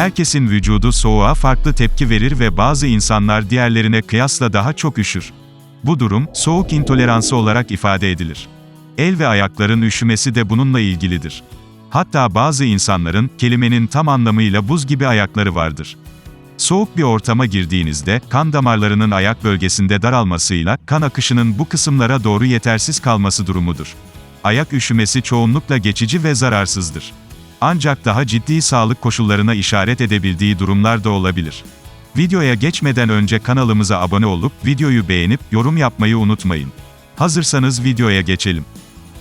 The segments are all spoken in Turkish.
Herkesin vücudu soğuğa farklı tepki verir ve bazı insanlar diğerlerine kıyasla daha çok üşür. Bu durum, soğuk intoleransı olarak ifade edilir. El ve ayakların üşümesi de bununla ilgilidir. Hatta bazı insanların, kelimenin tam anlamıyla buz gibi ayakları vardır. Soğuk bir ortama girdiğinizde, kan damarlarının ayak bölgesinde daralmasıyla, kan akışının bu kısımlara doğru yetersiz kalması durumudur. Ayak üşümesi çoğunlukla geçici ve zararsızdır. Ancak daha ciddi sağlık koşullarına işaret edebildiği durumlar da olabilir. Videoya geçmeden önce kanalımıza abone olup, videoyu beğenip, yorum yapmayı unutmayın. Hazırsanız videoya geçelim.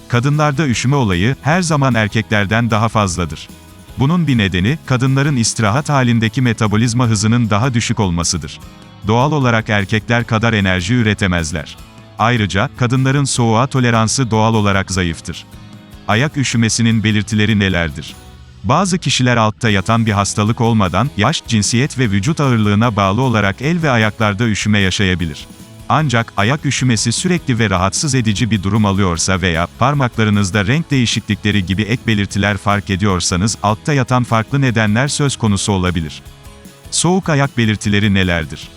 Kadınlarda üşüme olayı, her zaman erkeklerden daha fazladır. Bunun bir nedeni, kadınların istirahat halindeki metabolizma hızının daha düşük olmasıdır. Doğal olarak erkekler kadar enerji üretemezler. Ayrıca, kadınların soğuğa toleransı doğal olarak zayıftır. Ayak üşümesinin belirtileri nelerdir? Bazı kişiler altta yatan bir hastalık olmadan, yaş, cinsiyet ve vücut ağırlığına bağlı olarak el ve ayaklarda üşüme yaşayabilir. Ancak, ayak üşümesi sürekli ve rahatsız edici bir durum alıyorsa veya, parmaklarınızda renk değişiklikleri gibi ek belirtiler fark ediyorsanız, altta yatan farklı nedenler söz konusu olabilir. Soğuk ayak belirtileri nelerdir?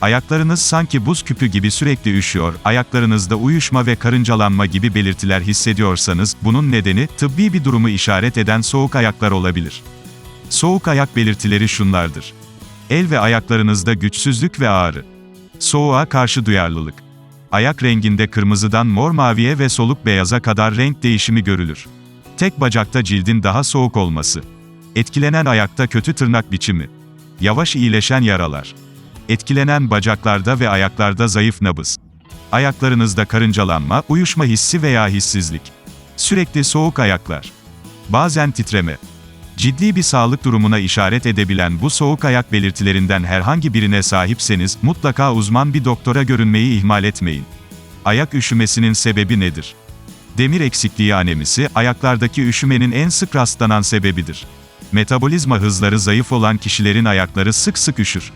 Ayaklarınız sanki buz küpü gibi sürekli üşüyor, ayaklarınızda uyuşma ve karıncalanma gibi belirtiler hissediyorsanız, bunun nedeni, tıbbi bir durumu işaret eden soğuk ayaklar olabilir. Soğuk ayak belirtileri şunlardır. El ve ayaklarınızda güçsüzlük ve ağrı. Soğuğa karşı duyarlılık. Ayak renginde kırmızıdan mor maviye ve soluk beyaza kadar renk değişimi görülür. Tek bacakta cildin daha soğuk olması. Etkilenen ayakta kötü tırnak biçimi. Yavaş iyileşen yaralar. Etkilenen bacaklarda ve ayaklarda zayıf nabız. Ayaklarınızda karıncalanma, uyuşma hissi veya hissizlik. Sürekli soğuk ayaklar. Bazen titreme. Ciddi bir sağlık durumuna işaret edebilen bu soğuk ayak belirtilerinden herhangi birine sahipseniz, mutlaka uzman bir doktora görünmeyi ihmal etmeyin. Ayak üşümesinin sebebi nedir? Demir eksikliği anemisi, ayaklardaki üşümenin en sık rastlanan sebebidir. Metabolizma hızları zayıf olan kişilerin ayakları sık sık üşür.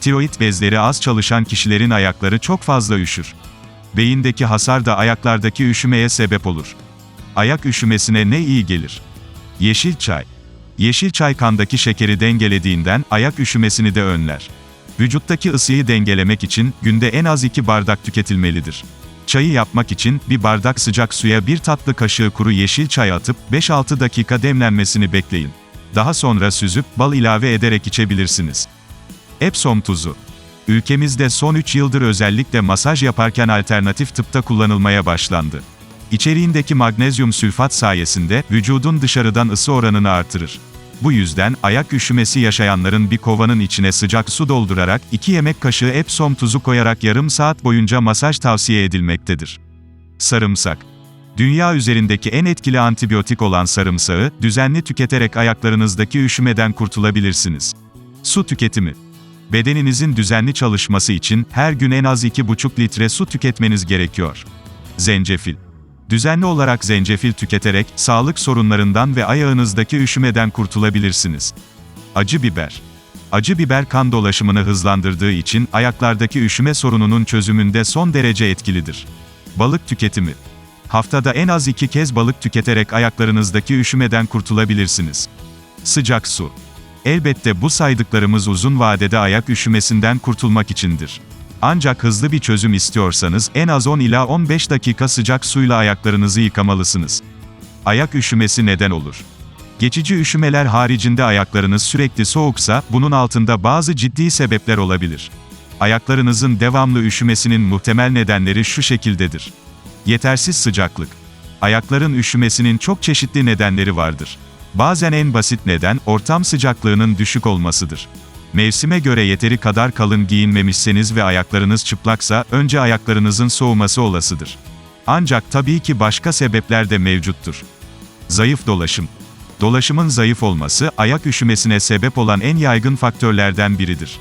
Tiroid bezleri az çalışan kişilerin ayakları çok fazla üşür. Beyindeki hasar da ayaklardaki üşümeye sebep olur. Ayak üşümesine ne iyi gelir? Yeşil çay. Yeşil çay kandaki şekeri dengelediğinden ayak üşümesini de önler. Vücuttaki ısıyı dengelemek için günde en az 2 bardak tüketilmelidir. Çayı yapmak için bir bardak sıcak suya bir tatlı kaşığı kuru yeşil çay atıp 5-6 dakika demlenmesini bekleyin. Daha sonra süzüp bal ilave ederek içebilirsiniz. Epsom tuzu. Ülkemizde son 3 yıldır özellikle masaj yaparken alternatif tıpta kullanılmaya başlandı. İçeriğindeki magnezyum sülfat sayesinde vücudun dışarıdan ısı oranını artırır. Bu yüzden ayak üşümesi yaşayanların bir kovanın içine sıcak su doldurarak 2 yemek kaşığı Epsom tuzu koyarak yarım saat boyunca masaj tavsiye edilmektedir. Sarımsak. Dünya üzerindeki en etkili antibiyotik olan sarımsağı düzenli tüketerek ayaklarınızdaki üşümeden kurtulabilirsiniz. Su tüketimi. Bedeninizin düzenli çalışması için her gün en az 2,5 litre su tüketmeniz gerekiyor. Zencefil. Düzenli olarak zencefil tüketerek sağlık sorunlarından ve ayağınızdaki üşümeden kurtulabilirsiniz. Acı biber. Acı biber kan dolaşımını hızlandırdığı için ayaklardaki üşüme sorununun çözümünde son derece etkilidir. Balık tüketimi. Haftada en az iki kez balık tüketerek ayaklarınızdaki üşümeden kurtulabilirsiniz. Sıcak su. Elbette bu saydıklarımız uzun vadede ayak üşümesinden kurtulmak içindir. Ancak hızlı bir çözüm istiyorsanız en az 10 ila 15 dakika sıcak suyla ayaklarınızı yıkamalısınız. Ayak üşümesi neden olur? Geçici üşümeler haricinde ayaklarınız sürekli soğuksa, bunun altında bazı ciddi sebepler olabilir. Ayaklarınızın devamlı üşümesinin muhtemel nedenleri şu şekildedir. Yetersiz sıcaklık. Ayakların üşümesinin çok çeşitli nedenleri vardır. Bazen en basit neden, ortam sıcaklığının düşük olmasıdır. Mevsime göre yeteri kadar kalın giyinmemişseniz ve ayaklarınız çıplaksa, önce ayaklarınızın soğuması olasıdır. Ancak tabii ki başka sebepler de mevcuttur. Zayıf dolaşım. Dolaşımın zayıf olması, ayak üşümesine sebep olan en yaygın faktörlerden biridir.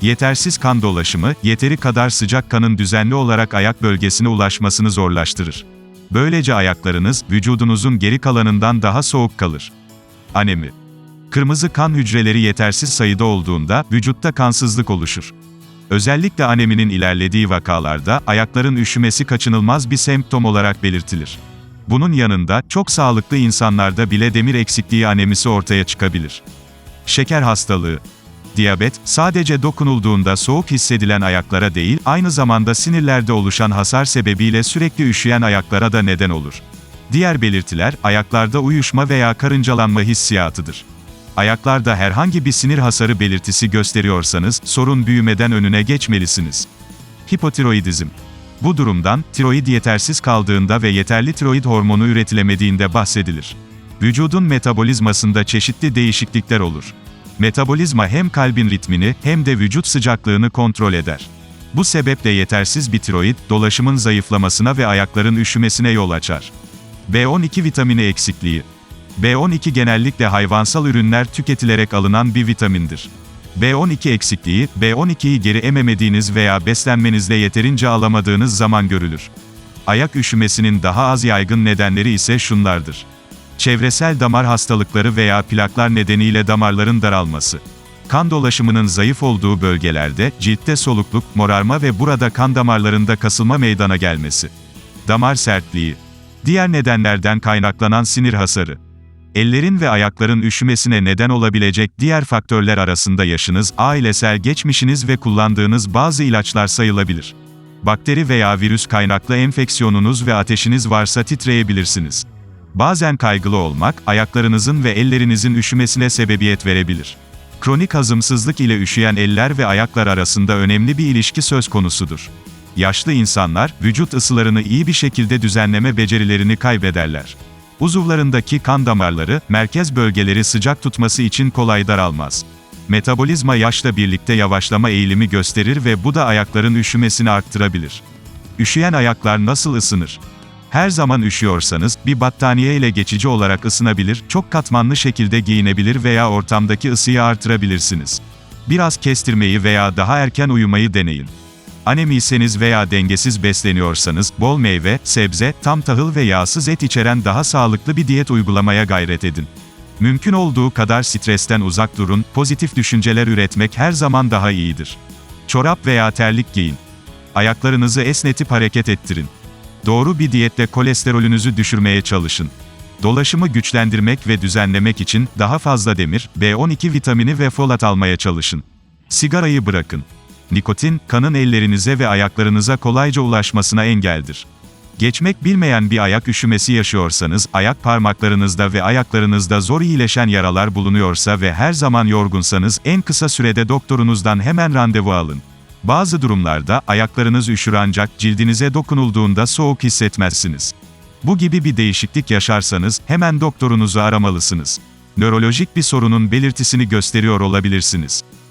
Yetersiz kan dolaşımı, yeteri kadar sıcak kanın düzenli olarak ayak bölgesine ulaşmasını zorlaştırır. Böylece ayaklarınız, vücudunuzun geri kalanından daha soğuk kalır. Anemi. Kırmızı kan hücreleri yetersiz sayıda olduğunda, vücutta kansızlık oluşur. Özellikle aneminin ilerlediği vakalarda, ayakların üşümesi kaçınılmaz bir semptom olarak belirtilir. Bunun yanında, çok sağlıklı insanlarda bile demir eksikliği anemisi ortaya çıkabilir. Şeker hastalığı. Diyabet, sadece dokunulduğunda soğuk hissedilen ayaklara değil, aynı zamanda sinirlerde oluşan hasar sebebiyle sürekli üşüyen ayaklara da neden olur. Diğer belirtiler, ayaklarda uyuşma veya karıncalanma hissiyatıdır. Ayaklarda herhangi bir sinir hasarı belirtisi gösteriyorsanız, sorun büyümeden önüne geçmelisiniz. Hipotiroidizm. Bu durumdan, tiroid yetersiz kaldığında ve yeterli tiroid hormonu üretilemediğinde bahsedilir. Vücudun metabolizmasında çeşitli değişiklikler olur. Metabolizma hem kalbin ritmini hem de vücut sıcaklığını kontrol eder. Bu sebeple yetersiz bir tiroid, dolaşımın zayıflamasına ve ayakların üşümesine yol açar. B12 vitamini eksikliği. B12 genellikle hayvansal ürünler tüketilerek alınan bir vitamindir. B12 eksikliği, B12'yi geri ememediğiniz veya beslenmenizde yeterince alamadığınız zaman görülür. Ayak üşümesinin daha az yaygın nedenleri ise şunlardır. Çevresel damar hastalıkları veya plaklar nedeniyle damarların daralması. Kan dolaşımının zayıf olduğu bölgelerde, ciltte solukluk, morarma ve burada kan damarlarında kasılma meydana gelmesi. Damar sertliği. Diğer nedenlerden kaynaklanan sinir hasarı. Ellerin ve ayakların üşümesine neden olabilecek diğer faktörler arasında yaşınız, ailesel geçmişiniz ve kullandığınız bazı ilaçlar sayılabilir. Bakteri veya virüs kaynaklı enfeksiyonunuz ve ateşiniz varsa titreyebilirsiniz. Bazen kaygılı olmak, ayaklarınızın ve ellerinizin üşümesine sebebiyet verebilir. Kronik hazımsızlık ile üşüyen eller ve ayaklar arasında önemli bir ilişki söz konusudur. Yaşlı insanlar, vücut ısılarını iyi bir şekilde düzenleme becerilerini kaybederler. Uzuvlarındaki kan damarları, merkez bölgeleri sıcak tutması için kolay daralmaz. Metabolizma yaşla birlikte yavaşlama eğilimi gösterir ve bu da ayakların üşümesini arttırabilir. Üşüyen ayaklar nasıl ısınır? Her zaman üşüyorsanız, bir battaniye ile geçici olarak ısınabilir, çok katmanlı şekilde giyinebilir veya ortamdaki ısıyı artırabilirsiniz. Biraz kestirmeyi veya daha erken uyumayı deneyin. Anemiyseniz veya dengesiz besleniyorsanız, bol meyve, sebze, tam tahıl ve yağsız et içeren daha sağlıklı bir diyet uygulamaya gayret edin. Mümkün olduğu kadar stresten uzak durun, pozitif düşünceler üretmek her zaman daha iyidir. Çorap veya terlik giyin. Ayaklarınızı esnetip hareket ettirin. Doğru bir diyetle kolesterolünüzü düşürmeye çalışın. Dolaşımı güçlendirmek ve düzenlemek için daha fazla demir, B12 vitamini ve folat almaya çalışın. Sigarayı bırakın. Nikotin, kanın ellerinize ve ayaklarınıza kolayca ulaşmasına engeldir. Geçmek bilmeyen bir ayak üşümesi yaşıyorsanız, ayak parmaklarınızda ve ayaklarınızda zor iyileşen yaralar bulunuyorsa ve her zaman yorgunsanız, en kısa sürede doktorunuzdan hemen randevu alın. Bazı durumlarda, ayaklarınız üşür ancak cildinize dokunulduğunda soğuk hissetmezsiniz. Bu gibi bir değişiklik yaşarsanız, hemen doktorunuzu aramalısınız. Nörolojik bir sorunun belirtisini gösteriyor olabilirsiniz.